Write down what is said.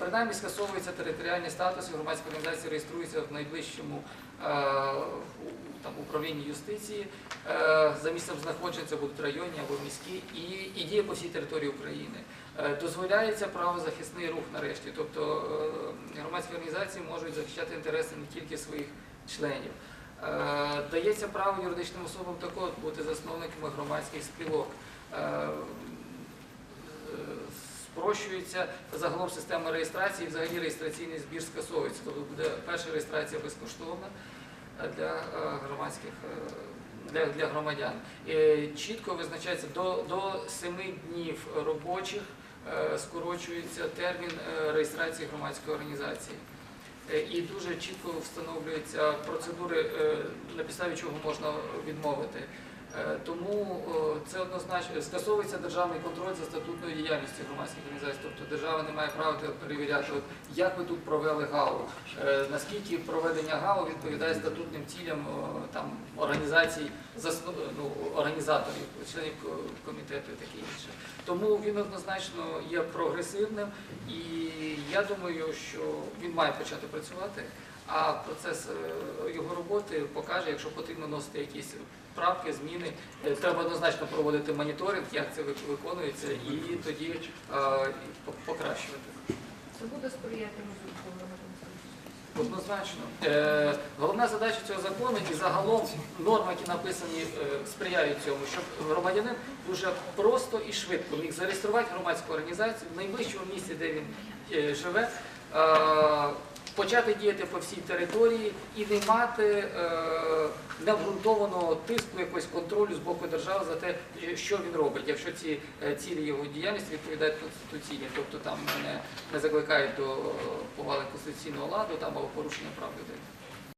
Принаймні скасовується територіальний статус і громадська організація реєструється в найближчому е, там, управлінні юстиції. Е, За місцем знаходження це будуть районні або міські і, і діє по всій території України. Е, Дозволяється правозахисний рух нарешті, тобто громадські організації можуть захищати інтереси не тільки своїх членів. Дається право юридичним особам також бути засновниками громадських спілок. Спрощується загалом система реєстрації, взагалі реєстраційний збір скасовується. Тобто буде перша реєстрація безкоштовна е, для е, громадських е, для, для громадян. Чітко визначається до, до 7 днів робочих скорочується термін реєстрації громадської організації. І дуже чітко встановлюються процедури, на підставі чого можна відмовити. Е, Тому е, це однозначно скасовується державний контроль за статутною діяльністю громадських організацій. Тобто держава не має права перевіряти, як ви тут провели ГАУ, е, наскільки проведення ГАУ відповідає статутним цілям там, організацій, ну, організаторів, членів комітету і таке інше. Тому він однозначно є прогресивним і я думаю, що він має почати працювати. А процес е, його роботи покаже, якщо потрібно носити якісь правки, зміни. Е, Треба однозначно проводити моніторинг, як це виконується, і тоді е, покращувати. Це буде сприяти розвитку Однозначно. Е, головна задача цього закону і загалом норми, які написані, е, сприяють цьому, щоб громадянин дуже просто і швидко міг зареєструвати громадську організацію в найближчому місці, де він е, живе. е, Почати діяти по всій території і не мати е, необґрунтованого тиску, якогось контролю з боку держави за те, що він робить, якщо ці е, цілі його діяльності відповідають конституційні, тобто там не, не закликають до е, повали конституційного ладу там або порушення прав людей.